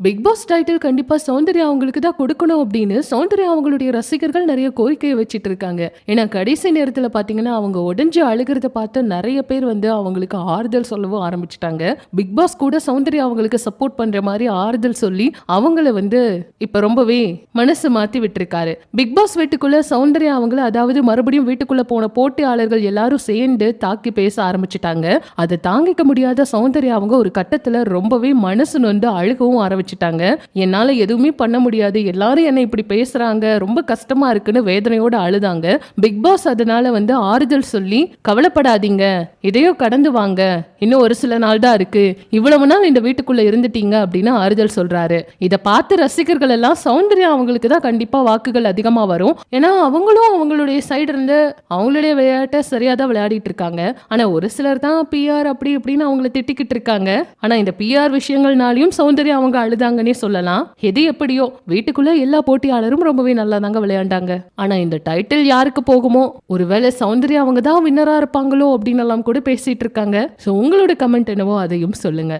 Big pass title கண்டிப்பா சௌந்தர்யா அவங்களுக்கு தான் கொடுக்கணும் அப்படின்னு சௌந்தர்யா அவங்களுடைய ரசிகர்கள் நிறைய கோரிக்கையை வச்சுட்டு இருக்காங்க. ஏன்னா கடைசி நேரத்துல பாத்தீங்கன்னா அவங்க உடஞ்சி அழுகிறத பார்த்து நிறைய பேர் வந்து அவங்களுக்கு ஆறுதல் சொல்லவும் ஆரம்பிச்சிட்டாங்க. பிக் பாஸ் கூட சௌந்தர்யா அவங்களுக்கு சப்போர்ட் பண்ற மாதிரி ஆறுதல் சொல்லி அவங்கள வந்து இப்போ ரொம்பவே மனசு மாத்தி விட்டுருக்காரு. பிக் பாஸ் வீட்டுக்குள்ள சௌந்தர்யா அவங்கள அதாவது மறுபடியும் வீட்டுக்குள்ள போன போட்டியாளர்கள் எல்லாரும் சேர்ந்து தாக்கி பேச ஆரம்பிச்சிட்டாங்க. அதை தாங்கிக்க முடியாத சௌந்தர்யா அவங்க ஒரு கட்டத்துல ரொம்பவே மனசு நொந்து அழுகவும் ஆரம்பிச்சிட்டாங்க. என்னால எதுவுமே பண்ண முடியாது. எல்லாரும் என்ன இப்படி பேசுறாங்க. ரொம்ப கஷ்டமா இருக்குன்னு வேதனையோட அழுதாங்க. பிக் பாஸ் அதனால வந்து ஆறுதல் சொல்லி கவலைப்படாதீங்க. இதையோ கடந்து வாங்க. இன்னும் ஒரு சில நாள் தான் இருக்கு. இவ்வளவு நாள் இந்த வீட்டுக்குள்ள இருந்துட்டீங்க அப்படின்னு ஆறுதல் சொல்றாரு. இதை பார்த்து ரசிகர்கள் எல்லாம் சௌந்தர்யா அவங்களுக்கு தான் கண்டிப்பா வாக்குகள் அதிகமா வரும். ஏன்னா அவங்களும் அவங்களுடைய சைடு இருந்து அவங்களுடைய விளையாட்டை சரியா தான் விளையாடிட்டு இருக்காங்க. ஆனா ஒரு சிலர் தான் பிஆர் அப்படி இப்படின்னு அவங்கள திட்டிக்கிட்டு இருக்காங்க. ஆனா இந்த பிஆர் விஷயங்கள்னாலையும் சௌந்தர்யா அவங்க அழுதாங்கன்னே சொல்லலாம். எது எப்படியோ வீட்டுக்குள்ள எல்லா போட்டியாளரும் ரொம்பவே நல்லா தாங்க விளையாண்டாங்க. ஆனா இந்த டைட்டில் யாருக்கு போகுமோ ஒருவேளை சௌந்தர்யா அவங்க தான் வின்னரா இருப்பாங்களோ அப்படின்னு எல்லாம் கூட பேசிட்டு இருக்காங்க. ஸோ உங்களோட கமெண்ட் என்னவோ அதையும் சொல்லுங்க.